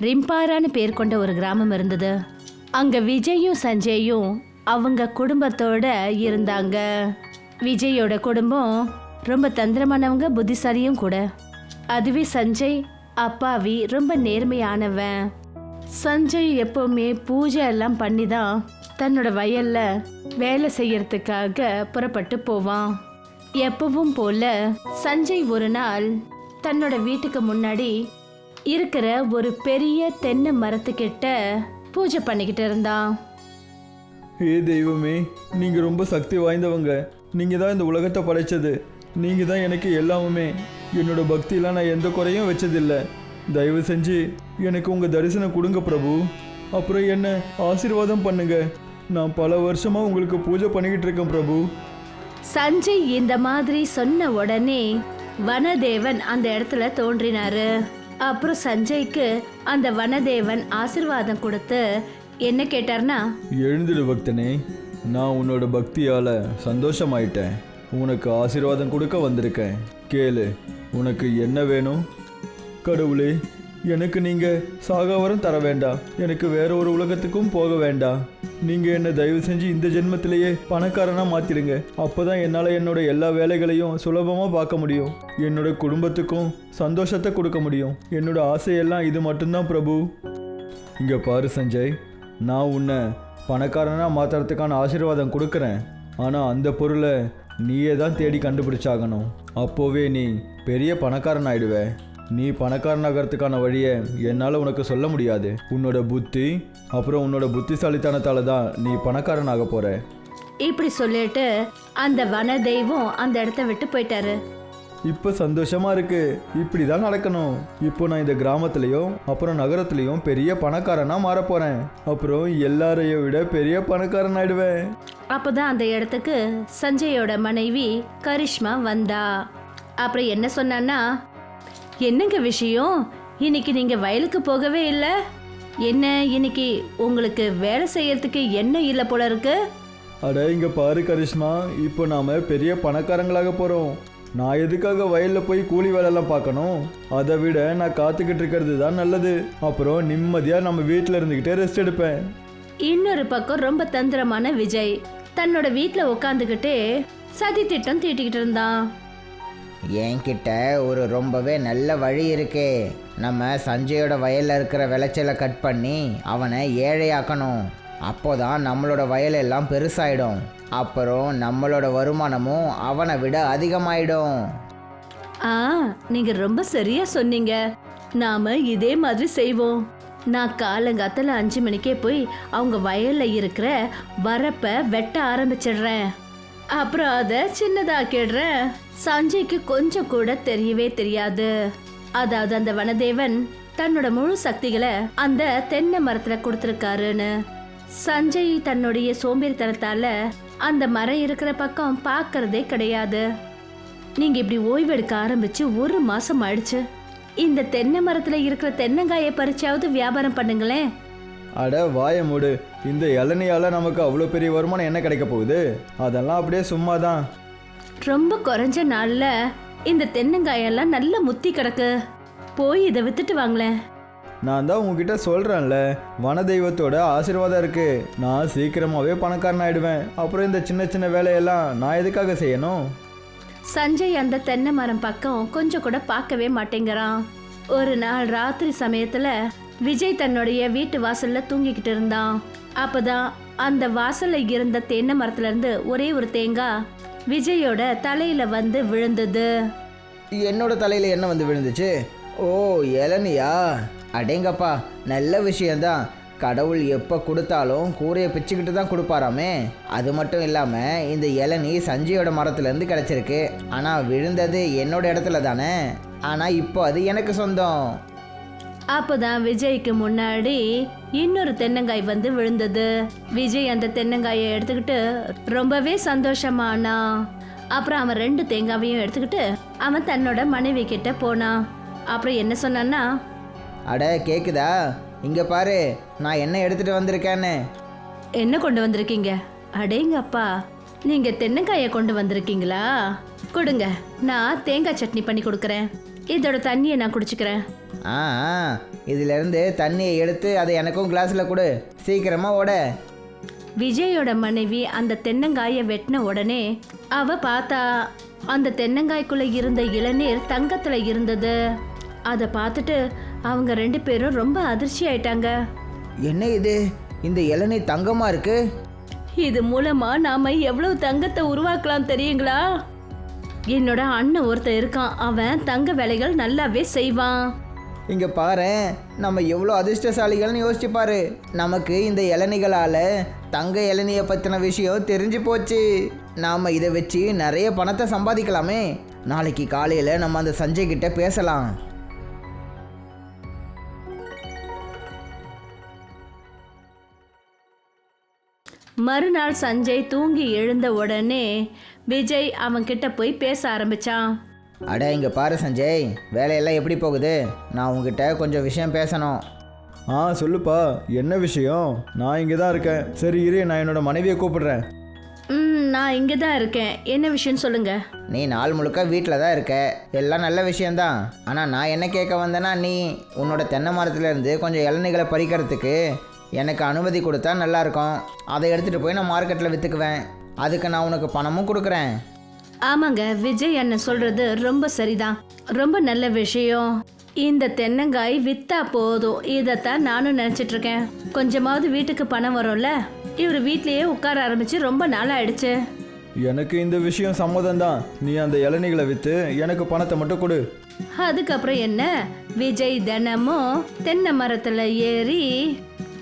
ரிம்பாரான்னு பேர் கொண்ட ஒரு கிராமம் இருந்தது. அங்க விஜயும் சஞ்சயும் அவங்க குடும்பத்தோட இருந்தாங்க. விஜயோட குடும்பம் ரொம்ப தந்திரமானவங்க புத்திசாலியும் கூட. அதுவே சஞ்சய் அப்பாவி ரொம்ப நேர்மையானவன். சஞ்சய் எப்பவுமே பூஜை எல்லாம் பண்ணி தான் தன்னோட வயல்ல வேலை செய்யறதுக்காக புறப்பட்டு போவான். எப்பவும் போல சஞ்சய் ஒரு நாள் தன்னோட வீட்டுக்கு முன்னாடி இருக்கிற ஒரு பெரிய தென்னை மரத்துக்கிட்ட பூஜை பண்ணிக்கிட்டு இருந்தான். ஏ தெய்வமே நீங்கள் ரொம்ப சக்தி வாய்ந்தவங்க. நீங்கள் தான் இந்த உலகத்தை படைச்சது. நீங்கள் தான் எனக்கு எல்லாமுமே. என்னோட பக்தியெலாம் நான் எந்த குறையும் வச்சதில்லை. தயவு செஞ்சு எனக்கு உங்கள் தரிசனம் கொடுங்க பிரபு. அப்புறம் என்ன ஆசீர்வாதம் பண்ணுங்க. நான் பல வருஷமாக உங்களுக்கு பூஜை பண்ணிக்கிட்டு இருக்கேன் பிரபு. சஞ்சய் இந்த மாதிரி சொன்ன உடனே வனதேவன் அந்த இடத்துல தோன்றினாரு. அப்புறம் சஞ்சய்க்கு அந்த வனதேவன் ஆசிர்வாதம் கொடுத்து என்ன கேட்டார்னா எழுந்துடு பக்தனே நான் உன்னோட பக்தியால் சந்தோஷமாயிட்டேன். உனக்கு ஆசீர்வாதம் கொடுக்க வந்திருக்கேன். கேளு உனக்கு என்ன வேணும்? கடவுளே எனக்கு நீங்கள் சாகாவரம் தர வேண்டாம் எனக்கு வேற ஒரு உலகத்துக்கும் போக வேண்டாம் நீங்கள் என்னை தயவு செஞ்சு இந்த ஜென்மத்திலேயே பணக்காரனாக மாற்றிடுங்க அப்போ தான் என்னால் என்னோட எல்லா வேலைகளையும் சுலபமாக பார்க்க முடியும். என்னோட குடும்பத்துக்கும் சந்தோஷத்தை கொடுக்க முடியும். என்னோட ஆசையெல்லாம் இது மட்டும்தான் பிரபு. இங்கே பாரு சஞ்சய். நான் உன்னை பணக்காரனாக மாற்றுறதுக்கான ஆசீர்வாதம் கொடுக்குறேன். ஆனால் அந்த பொருளை நீயே தான் தேடி கண்டுபிடிச்சாகணும். அப்போவே நீ பெரிய பணக்காரன் ஆயிடுவ நீ பணக்காரனாகிறதுக்கான வழியை என்னால் உனக்கு சொல்ல முடியாது. உன்னோட புத்தி அப்புறம் உன்னோட புத்திசாலித்தனத்தால தான் நீ பணக்காரன் ஆக போற. இப்படி சொல்லிட்டு அந்த வன தெய்வம் அந்த இடத்த விட்டு போயிட்டாரு. இப்போ சந்தோஷமா இருக்கு. இப்படி தான் நடக்கணும். இப்போ நான் இந்த கிராமத்துலேயும் அப்புறம் நகரத்துலேயும் பெரிய பணக்காரனா மாற போறேன். அப்புறம் எல்லாரையும் விட பெரிய பணக்காரன் ஆயிடுவேன் அப்பதான் அந்த இடத்துக்கு சஞ்சயோட மனைவி கரிஷ்மா வந்தா. அப்புறம் என்ன சொன்னான்னா என்னங்க விஷயம்? இன்னைக்கு நீங்க வயலுக்கு போகவே இல்லை? என்ன இன்னைக்கு உங்களுக்கு வேலை செய்யறதுக்கு என்ன இல்லை போல இருக்கு? அட இங்க பாரு கரிஷ்மா இப்போ நாம பெரிய பணக்காரங்களாக போறோம். நான் எதுக்காக வயல்ல போய் கூலி வேலைலாம் பார்க்கணும்? அதை விட நான் காத்துக்கிட்டு இருக்கிறது தான் நல்லது. அப்புறம் நிம்மதியா நம்ம வீட்டில் இருந்துக்கிட்டே ரெஸ்ட் எடுப்பேன். இன்னொரு பக்கம் ரொம்ப தந்திரமான விஜய். தன்னோட வீட்டில் உட்காந்துக்கிட்டே சதி திட்டம் தீட்டிக்கிட்டு இருந்தான். என்கிட்ட ஒரு ரொம்பவே நல்ல வழி இருக்கே. நம்ம சஞ்சயோட வயலில் இருக்கிற விளைச்சலை கட் பண்ணி அவனை ஏழையாக்கணும். அப்போதான் நம்மளோட வயல் எல்லாம் பெருசாயிடும். அப்புறம் நம்மளோட வருமானமும் அவனை விட அதிகமாயிடும். ஆ நீங்க ரொம்ப சரியா சொன்னீங்க. நாம இதே மாதிரி செய்வோம். நான் காலங்காத்துல அஞ்சு மணிக்கே போய் அவங்க வயல்ல இருக்கிற வரப்ப வெட்ட ஆரம்பிச்சிடுறேன். அப்புறம் அதை சின்னதாக்கிடுறேன் சஞ்சய்க்கு கொஞ்சம் கூட தெரியவே தெரியாது. அதாவது அந்த வனதேவன் தன்னோட முழு சக்திகளை அந்த தென்னை மரத்துல கொடுத்துருக்காருன்னு. சஞ்சய் தன்னுடைய சோம்பேறித்தனத்தால அந்த மரம் இருக்கிற பக்கம் பார்க்கறதே கிடையாது. நீங்க இப்படி ஓய்வெடுக்க ஆரம்பிச்சு ஒரு மாசம் ஆயிடுச்சு. இந்த தென்னை மரத்துல இருக்கிற தென்னங்காயை பறிச்சாவது வியாபாரம் பண்ணுங்களேன். அட வாய மூடு. இந்த இளநியால நமக்கு அவ்வளோ பெரிய வருமானம் என்ன கிடைக்க போகுது? அதெல்லாம் அப்படியே சும்மா தான் ரொம்ப குறைஞ்ச நாள்ல இந்த தென்னங்காயெல்லாம் நல்ல முத்தி கிடக்கு. போய் இதை வித்துட்டு வாங்களேன். நான் தான் உங்ககிட்ட சொல்கிறேன்ல வன தெய்வத்தோட ஆசீர்வாதம் இருக்கு. நான் சீக்கிரமாகவே பணக்காரன் ஆயிடுவேன். அப்புறம் இந்த சின்ன சின்ன வேலையெல்லாம் நான் எதுக்காக செய்யணும்? சஞ்சய் அந்த தென்னை மரம் பக்கம் கொஞ்சம் கூட பார்க்கவே மாட்டேங்கிறான். ஒரு நாள் ராத்திரி சமயத்துல விஜய் தன்னுடைய வீட்டு வாசல்ல தூங்கிக்கிட்டு இருந்தான். அப்பதான் அந்த வாசல்ல இருந்த தென்னை மரத்துல இருந்து ஒரே ஒரு தேங்காய் விஜயோட தலையில வந்து விழுந்தது. என்னோட தலையில் என்ன வந்து விழுந்துச்சு? ஓ இளநியா? அடேங்கப்பா நல்ல விஷயந்தான் கடவுள் எப்போ கொடுத்தாலும் கூரையை பிச்சுக்கிட்டு தான் கொடுப்பாராமே. அது மட்டும் இல்லாமல் இந்த இளநி சஞ்சயோட மரத்துலேருந்து கிடச்சிருக்கு. ஆனால் விழுந்தது என்னோட இடத்துல தானே? ஆனால் இப்போ அது எனக்கு சொந்தம். அப்பதான் விஜய்க்கு முன்னாடி இன்னொரு தென்னங்காய் வந்து விழுந்தது. விஜய் அந்த தென்னங்காயை எடுத்துக்கிட்டு ரொம்பவே சந்தோஷமானா அப்புறம் அவன் ரெண்டு தேங்காவையும் எடுத்துக்கிட்டு அவன் தன்னோட மனைவி கிட்ட போனான். அப்புறம் என்ன சொன்னான்னா அட கேக்குதா? இங்கே பாரு நான் என்ன எடுத்துகிட்டு வந்திருக்கேன்னு. என்ன கொண்டு வந்திருக்கீங்க? அடேங்கப்பா நீங்க தென்னங்காயை கொண்டு வந்திருக்கீங்களா? கொடுங்க நான் தேங்காய் சட்னி பண்ணி கொடுக்குறேன். இதோட தண்ணியை நான் குடிச்சுக்கிறேன். ஆ இதிலிருந்து தண்ணியை எடுத்து அதை எனக்கும் கிளாஸில் கொடு. சீக்கிரமா ஓட. விஜயோட மனைவி அந்த தென்னங்காயை வெட்டின உடனே அவ பார்த்தா அந்த தென்னங்காய்க்குள்ள இருந்த இளநீர் தங்கத்துல இருந்தது. அதை பார்த்துட்டு அவங்க ரெண்டு பேரும் ரொம்ப அதிர்ச்சி ஆயிட்டாங்க. என்ன இது? இந்த இளநீ தங்கமாக இருக்கு? இது மூலமா நாம எவ்வளவு தங்கத்தை உருவாக்கலாம் தெரியுங்களா? என்னோட அண்ணன் ஒருத்தன் இருக்கான். அவன் தங்க வேலைகள் நல்லாவே செய்வான். இங்கே பாரு நம்ம எவ்வளோ அதிர்ஷ்டசாலிகள்னு யோசிச்சு பாரு. நமக்கு இந்த இளநிகளால் தங்க இளநியை பற்றின விஷயம் தெரிஞ்சு போச்சு. நாம் இதை வச்சு நிறைய பணத்தை சம்பாதிக்கலாமே. நாளைக்கு காலையில் நம்ம அந்த சஞ்சய் கிட்ட பேசலாம். மறுநாள் சஞ்சய் தூங்கி எழுந்த உடனே விஜய் அவன் கிட்ட போய் பேச ஆரம்பிச்சான். அட இங்கே பாரு சஞ்சய் வேலையெல்லாம் எப்படி போகுது? நான் உங்ககிட்ட கொஞ்சம் விஷயம் பேசணும். ஆ சொல்லுப்பா. என்ன விஷயம்? நான் இங்கே தான் இருக்கேன். சரி இரு நான் என்னோட மனைவியை கூப்பிடுறேன். ம் நான் இங்கே தான் இருக்கேன். என்ன விஷயம் சொல்லுங்க. நீ நாள் முழுக்க வீட்டில் தான் இருக்க. எல்லாம் நல்ல விஷயம்தான். ஆனால் நான் என்ன கேட்க வந்தேன்னா நீ உன்னோட தென்னை மரத்துலேருந்து கொஞ்சம் இளநீகளை பறிக்கிறதுக்கு எனக்கு அனுமதி கொடுத்தா நல்லாயிருக்கும் அதை எடுத்துகிட்டு போய் நான் மார்க்கெட்டில் விற்றுக்குவேன் அதுக்கு நான் உனக்கு பணமும் கொடுக்குறேன். ஆமாங்க விஜய் அண்ணன் சொல்றது ரொம்ப சரிதான். ரொம்ப நல்ல விஷயம். இந்த தென்னங்காய் வித்தா போதும். இதைத்தான் நானும் நினைச்சிட்டு இருக்கேன் கொஞ்சமாவது வீட்டுக்கு பணம் வரும்ல? இவர் வீட்லயே உட்கார ஆரம்பிச்சு ரொம்ப நாள் ஆயிடுச்சு எனக்கு இந்த விஷயம் சம்மதம் தான் நீ அந்த இளநீகளை விற்று எனக்கு பணத்தை மட்டும் கொடு. அதுக்கப்புறம் என்ன? விஜய் தினமும் தென்னை மரத்துல ஏறி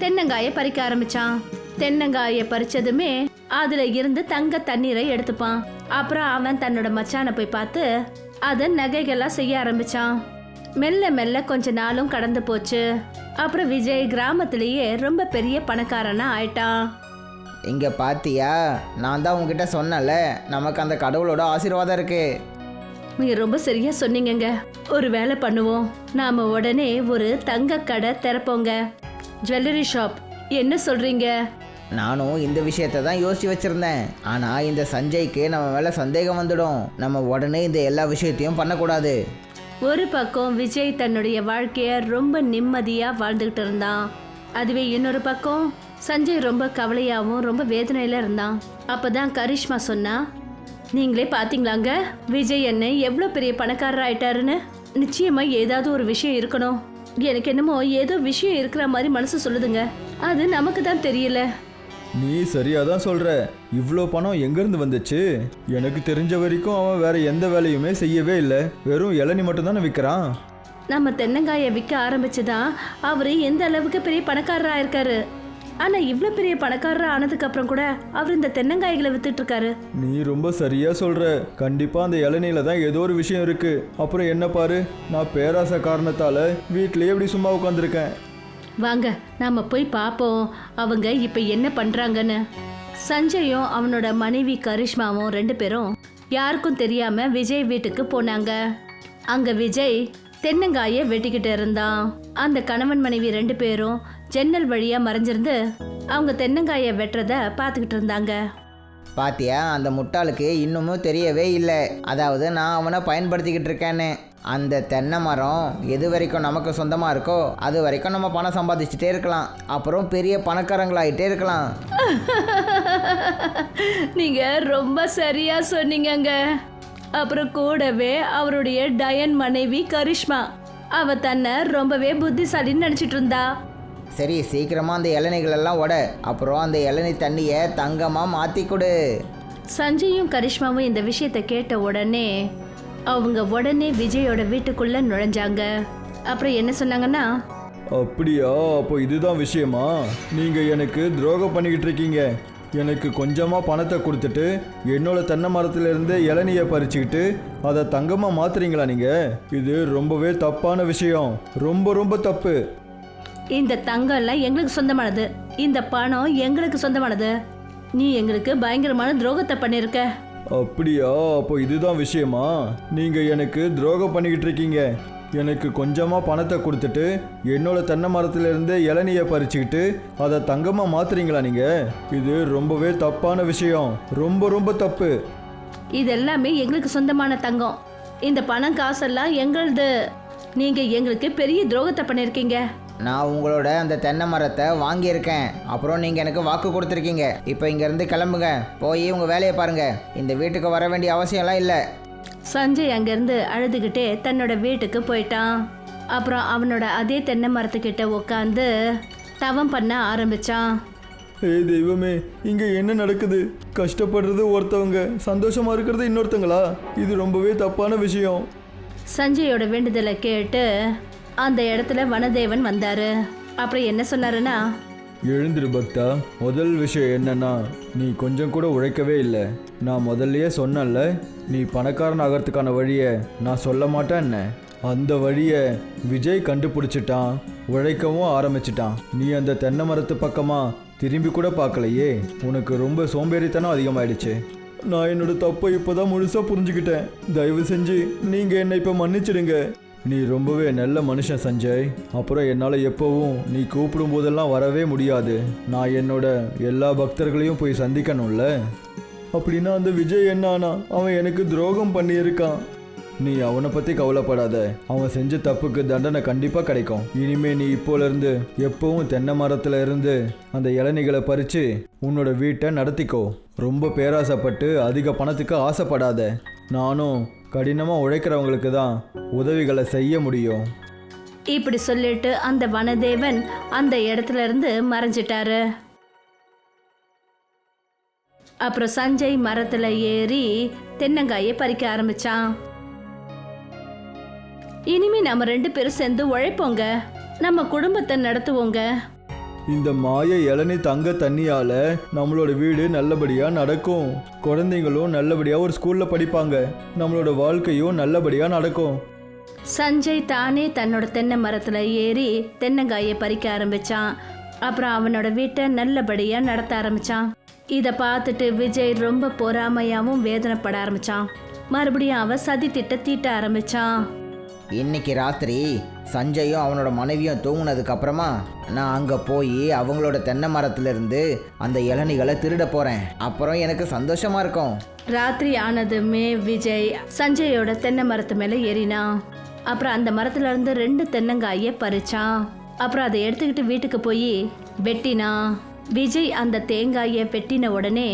தென்னங்காயை பறிக்க ஆரம்பிச்சான். தென்னங்காயை பறிச்சதுமே அதுல இருந்து தங்க தண்ணீரை எடுத்துப்பான். அப்புறம் அவன் தன்னோட மச்சானை போய் பார்த்து அதை நகைகளா செய்ய ஆரம்பிச்சான். மெல்ல மெல்ல கொஞ்ச நாளும் கடந்து போச்சு. அப்புறம் விஜய் கிராமத்திலேயே ரொம்ப பெரிய பணக்காரனா ஆயிட்டான். இங்கே பாத்தியா? நான் தான் உங்ககிட்ட சொன்னேன்ல நமக்கு அந்த கடவுளோட ஆசீர்வாதம் இருக்குது நீங்க ரொம்ப சரியா சொன்னீங்கங்க. ஒரு வேலை பண்ணுவோம். நாம உடனே ஒரு தங்க கடை திறப்போங்க. Jewellery shop. என்ன சொல்றீங்க? நானும் இந்த விஷயத்தை தான் யோசிச்சு வச்சிருந்தேன். ஆனால் இந்த சஞ்சய்க்கு நம்ம மேலே சந்தேகம் வந்துடும். நம்ம உடனே இந்த எல்லா விஷயத்தையும் பண்ணக்கூடாது. ஒரு பக்கம் விஜய் தன்னுடைய வாழ்க்கையை ரொம்ப நிம்மதியாக வாழ்ந்துக்கிட்டு இருந்தான். அதுவே இன்னொரு பக்கம் சஞ்சய் ரொம்ப கவலையாகவும் ரொம்ப வேதனையில் இருந்தான். அப்போ தான் கரிஷ்மா சொன்னா நீங்களே பார்த்தீங்களாங்க விஜய் என்ன எவ்வளோ பெரிய பணக்காரர் ஆயிட்டாருன்னு? நிச்சயமாக ஏதாவது ஒரு விஷயம் இருக்கணும். எனக்கு என்னமோ ஏதோ விஷயம் இருக்கிற மாதிரி மனசு சொல்லுதுங்க. அது நமக்கு தான் தெரியல. நீ சரியாக தான் சொல்கிற இவ்வளோ பணம் எங்கேருந்து வந்துச்சு? எனக்கு தெரிஞ்ச வரைக்கும் அவன் வேற எந்த வேலையுமே செய்யவே இல்லை. வெறும் இளநீ மட்டும் தானே விற்கிறான் நம்ம தென்னங்காயை விற்க ஆரம்பிச்சுதான் அவர் எந்த அளவுக்கு பெரிய பணக்காரரா இருக்காரு. ஆனா இவ்ளோ பெரிய பணக்காரரா ஆனதுக்கு அப்புறம் கூட அவர் இந்த தென்னங்காய்களை வித்துட்டு இருக்காரு. நீ ரொம்ப சரியாக சொல்கிற கண்டிப்பாக அந்த இளநீல தான் ஏதோ ஒரு விஷயம் இருக்குது அப்புறம் என்ன பாரு? நான் பேராசை காரணத்தால் வீட்டிலேயே இப்படி சும்மா உட்காந்துருக்கேன் வாங்க நாம போய் பார்ப்போம் அவங்க இப்ப என்ன பண்றாங்கன்னு. சஞ்சயும் அவனோட மனைவி கரிஷ்மாவும் ரெண்டு பேரும் யாருக்கும் தெரியாம விஜய் வீட்டுக்கு போனாங்க. அங்க விஜய் தென்னங்காயை வெட்டிக்கிட்டு இருந்தான். அந்த கணவன் மனைவி ரெண்டு பேரும் ஜன்னல் வழியா மறைஞ்சிருந்து அவங்க தென்னங்காயை வெட்டுறத பார்த்துக்கிட்டு இருந்தாங்க. பாத்தியா அந்த முட்டாளுக்கு இன்னமும் தெரியவே இல்லை. அதாவது நான் அவனை பயன்படுத்திக்கிட்டு இருக்கேன்னு. அந்த தென்னை மரம் எது வரைக்கும் நமக்கு சொந்தமாக இருக்கோ அது வரைக்கும் நம்ம பணம் சம்பாதிச்சுட்டே இருக்கலாம். அப்புறம் பெரிய பணக்காரங்களாயிட்டே இருக்கலாம். நீங்க ரொம்ப சரியா சொன்னீங்கங்க. அப்புறம் கூடவே அவருடைய டயன் மனைவி கரிஷ்மா. அவ தன்னை ரொம்பவே புத்திசாலின்னு நினைச்சிட்டு இருந்தா. சரி சீக்கிரமாக அந்த இளநீகள் எல்லாம் உட அப்புறம் அந்த இளநீ தண்ணியை தங்கமாக மாற்றி கொடு. சஞ்சயும் கரிஷ்மாவும் இந்த விஷயத்தை கேட்ட உடனே அவங்க உடனே விஜயோட வீட்டுக்குள்ள நுழைஞ்சாங்க. அப்புறம் என்ன சொன்னாங்கன்னா அப்படியா? அப்போ இதுதான் விஷயமா? நீங்கள் எனக்கு துரோகம் பண்ணிக்கிட்டு இருக்கீங்க. எனக்கு கொஞ்சமாக பணத்தை கொடுத்துட்டு என்னோட தென்னை மரத்துலேருந்து இளநியை பறிச்சுக்கிட்டு அதை தங்கமாக மாத்துறீங்களா நீங்கள் இது ரொம்பவே தப்பான விஷயம். ரொம்ப ரொம்ப தப்பு. இந்த தங்கம் எல்லாம் எங்களுக்கு சொந்தமானது. இந்த பணம் எங்களுக்கு சொந்தமானது. நீ எங்களுக்கு பயங்கரமான துரோகத்தை பண்ணிருக்க அப்படியா? அப்போ இதுதான் விஷயமா? நீங்கள் எனக்கு துரோகம் பண்ணிக்கிட்டு இருக்கீங்க. எனக்கு கொஞ்சமாக பணத்தை கொடுத்துட்டு என்னோட தென்னை மரத்துலேருந்து இளநியை பறிச்சுக்கிட்டு அதை தங்கமாக மாத்துறீங்களா நீங்கள் இது ரொம்பவே தப்பான விஷயம். ரொம்ப ரொம்ப தப்பு. இது எல்லாமே எங்களுக்கு சொந்தமான தங்கம். இந்த பணம் காசெல்லாம் எங்களது. நீங்கள் எங்களுக்கு பெரிய துரோகத்தை பண்ணியிருக்கீங்க நான் உங்களோட அந்த தென்னை மரத்தை வாங்கியிருக்கேன். அப்புறம் நீங்கள் எனக்கு வாக்கு கொடுத்துருக்கீங்க. இப்போ இங்கேருந்து கிளம்புங்க. போய் உங்கள் வேலையை பாருங்கள் இந்த வீட்டுக்கு வர வேண்டிய அவசியம்லாம் இல்லை. சஞ்சய் அங்கிருந்து அழுதுகிட்டே தன்னோட வீட்டுக்கு போயிட்டான். அப்புறம் அவனோட அதே தென்னை மரத்துக்கிட்ட உட்காந்து தவம் பண்ண ஆரம்பிச்சான். ஏய் தெய்வமே இங்கே என்ன நடக்குது? கஷ்டப்படுறது ஒருத்தவங்க சந்தோஷமா இருக்கிறது இன்னொருத்தங்களா? இது ரொம்பவே தப்பான விஷயம். சஞ்சயோட வேண்டுதலை கேட்டு அந்த இடத்துல வனதேவன் வந்தாரு. அப்புறம் என்ன சொன்னாருன்னா? எழுந்திரு பக்தா முதல் விஷயம் என்னன்னா நீ கொஞ்சம் கூட உழைக்கவே இல்லை. நான் முதல்லயே சொன்னேன்ல நீ பணக்காரன் ஆகிறதுக்கான வழியை நான் சொல்ல மாட்டேன் என்ன அந்த வழியை விஜய் கண்டுபிடிச்சிட்டான் உழைக்கவும் ஆரம்பிச்சிட்டான். நீ அந்த தென்னை மரத்து பக்கமாக திரும்பி கூட பார்க்கலையே உனக்கு ரொம்ப சோம்பேறித்தனம் அதிகமாயிடுச்சு. நான் என்னோட தப்பை இப்போதான் முழுசாக புரிஞ்சுக்கிட்டேன். தயவு செஞ்சு நீங்கள் என்னை இப்போ மன்னிச்சிடுங்க. நீ ரொம்பவே நல்ல மனுஷன் சஞ்சய். அப்புறம் என்னால் எப்போவும் நீ கூப்பிடும் போதெல்லாம் வரவே முடியாது. நான் என்னோட எல்லா பக்தர்களையும் போய் சந்திக்கணும்ல? அப்படின்னா அந்த விஜய் என்ன ஆனா அவன் எனக்கு துரோகம் பண்ணியிருக்கான். நீ அவனை பற்றி கவலைப்படாத. அவன் செஞ்ச தப்புக்கு தண்டனை கண்டிப்பாக கிடைக்கும். இனிமே நீ இப்போலேருந்து எப்பவும் தென்னை மரத்தில் இருந்து அந்த இளநிகளை பறித்து உன்னோட வீட்டை நடத்திக்கோ. ரொம்ப பேராசைப்பட்டு அதிக பணத்துக்கு ஆசைப்படாத. நானும் கடினமாக உழைக்கிறவங்களுக்கு தான் உதவிகளை செய்ய முடியும். இப்படி சொல்லிட்டு அந்த வனதேவன் அந்த இடத்துல இருந்து மறைஞ்சிட்டாரு. அப்புறம் சஞ்சய் மரத்துல ஏறி தென்னங்காயை பறிக்க ஆரம்பிச்சான். இனிமே நம்ம ரெண்டு பேரும் சேர்ந்து உழைப்போங்க. நம்ம குடும்பத்தை நடத்துவோங்க. இந்த மாய இளநீ தங்க தண்ணியால நம்மளோட வீடு நல்லபடியா நடக்கும். குழந்தைங்களும் நல்லபடியா ஒரு ஸ்கூல்ல படிப்பாங்க. நம்மளோட வாழ்க்கையும் நல்லபடியா நடக்கும். சஞ்சய் தானே தன்னோட தென்னை மரத்துல ஏறி தென்னங்காயை பறிக்க ஆரம்பிச்சான். அப்புறம் அவனோட வீட்டை நல்லபடியா நடத்த ஆரம்பிச்சான். இத பார்த்துட்டு விஜய் ரொம்ப பொறாமையாவும் வேதனைப்பட ஆரம்பிச்சான். மறுபடியும் அவன் சதி திட்ட தீட்ட ஆரம்பிச்சான். இன்னைக்கு ராத்திரி சஞ்சயும் அவனோட மனைவியும் தூங்குனதுக்கு அப்புறமா நான் அங்கே போய் அவங்களோட தென்னை மரத்துலேருந்து அந்த இளநிகளை திருட போகிறேன் அப்புறம் எனக்கு சந்தோஷமாக இருக்கும். ராத்திரி ஆனதுமே விஜய் சஞ்சயோட தென்னை மரத்து மேல ஏறினான். அப்புறம் அந்த மரத்துல இருந்து ரெண்டு தென்னங்காயை பறிச்சான். அப்புறம் அதை எடுத்துக்கிட்டு வீட்டுக்கு போய் வெட்டினான். விஜய் அந்த தேங்காயை வெட்டின உடனே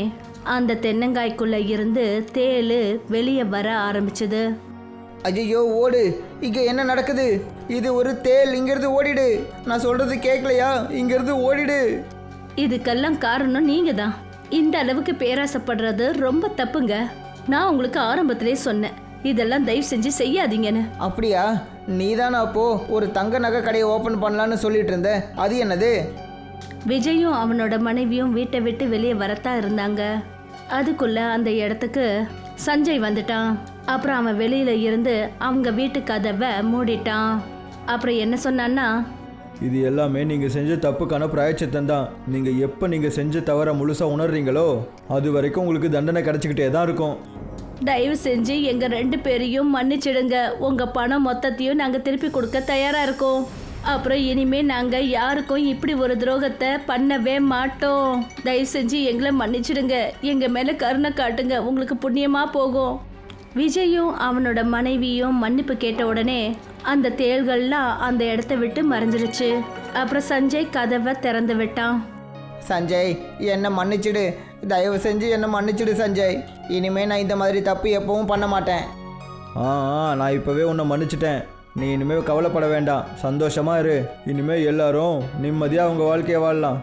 அந்த தென்னங்காய்க்குள்ள இருந்து தேளு வெளியே வர ஆரம்பிச்சது. ஐயோ ஓடு. இங்கே என்ன நடக்குது? இது ஒரு தேல் இங்கேருந்து ஓடிடு. நான் சொல்கிறது கேட்கலையா இங்கேருந்து ஓடிடு. இதுக்கெல்லாம் காரணம் நீங்க தான் இந்த அளவுக்கு பேராசைப்படுறது ரொம்ப தப்புங்க. நான் உங்களுக்கு ஆரம்பத்திலே சொன்னேன். இதெல்லாம் தயவு செஞ்சு செய்யாதீங்கன்னு. அப்படியா? நீ தானே அப்போ? ஒரு தங்க நகை கடையை ஓப்பன் பண்ணலான்னு சொல்லிட்டு இருந்த. அது என்னது? விஜயும் அவனோட மனைவியும் வீட்டை விட்டு வெளியே வரத்தான் இருந்தாங்க. அதுக்குள்ள அந்த இடத்துக்கு சஞ்சய் வந்துட்டான். அப்புறம் அவன் வெளியில இருந்து அவங்க வீட்டு கதவை மூடிட்டான். அப்புறம் என்ன சொன்னான்னா? இது எல்லாமே நீங்க செஞ்ச தப்புக்கான பிராயச்சித்தம் தான். நீங்க எப்ப நீங்க செஞ்ச தவற முழுசா உணர்றீங்களோ அது வரைக்கும் உங்களுக்கு தண்டனை கிடைச்சிக்கிட்டே தான் இருக்கும். தயவு செஞ்சு எங்க ரெண்டு பேரையும் மன்னிச்சிடுங்க. உங்க பணம் மொத்தத்தையும் நாங்க திருப்பி கொடுக்க தயாரா இருக்கோம். அப்புறம் இனிமே நாங்க யாருக்கும் இப்படி ஒரு துரோகத்தை பண்ணவே மாட்டோம். தயவு செஞ்சு எங்களை மன்னிச்சிடுங்க. எங்க மேல கருணை காட்டுங்க. உங்களுக்கு புண்ணியமா போகும். விஜயும் அவனோட மனைவியும் மன்னிப்பு கேட்ட உடனே அந்த தேள்கள்லாம் அந்த இடத்த விட்டு மறைஞ்சிருச்சு. அப்புறம் சஞ்சய் கதவை திறந்து விட்டான். சஞ்சய் என்னை மன்னிச்சிடு. தயவு செஞ்சு என்னை மன்னிச்சிடு சஞ்சய். இனிமே நான் இந்த மாதிரி தப்பு எப்பவும் பண்ண மாட்டேன். ஆ ஆ, நான் இப்பவே உன்னை மன்னிச்சிட்டேன். நீ இனிமே கவலைப்பட வேண்டாம். சந்தோஷமா இரு. இனிமே எல்லாரும் நிம்மதியா அவங்க வாழ்க்கையை வாழலாம்.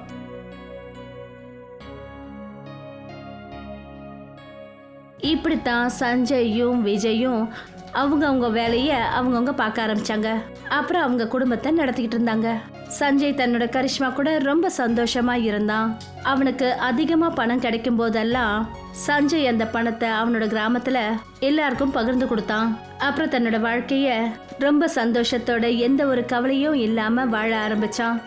இப்படித்தான் சஞ்சயும் விஜயும் அவங்க அவங்க வேலையை அவங்கவுங்க பார்க்க ஆரம்பிச்சாங்க. அப்புறம் அவங்க குடும்பத்தை நடத்திக்கிட்டு இருந்தாங்க. சஞ்சய் தன்னோட கரிஷ்மா கூட ரொம்ப சந்தோஷமா இருந்தான். அவனுக்கு அதிகமா பணம் கிடைக்கும் போதெல்லாம் சஞ்சய் அந்த பணத்தை அவனோட கிராமத்துல எல்லாருக்கும் பகிர்ந்து கொடுத்தான். அப்புறம் தன்னோட வாழ்க்கைய ரொம்ப சந்தோஷத்தோட எந்த ஒரு கவலையும் இல்லாம வாழ ஆரம்பிச்சான்.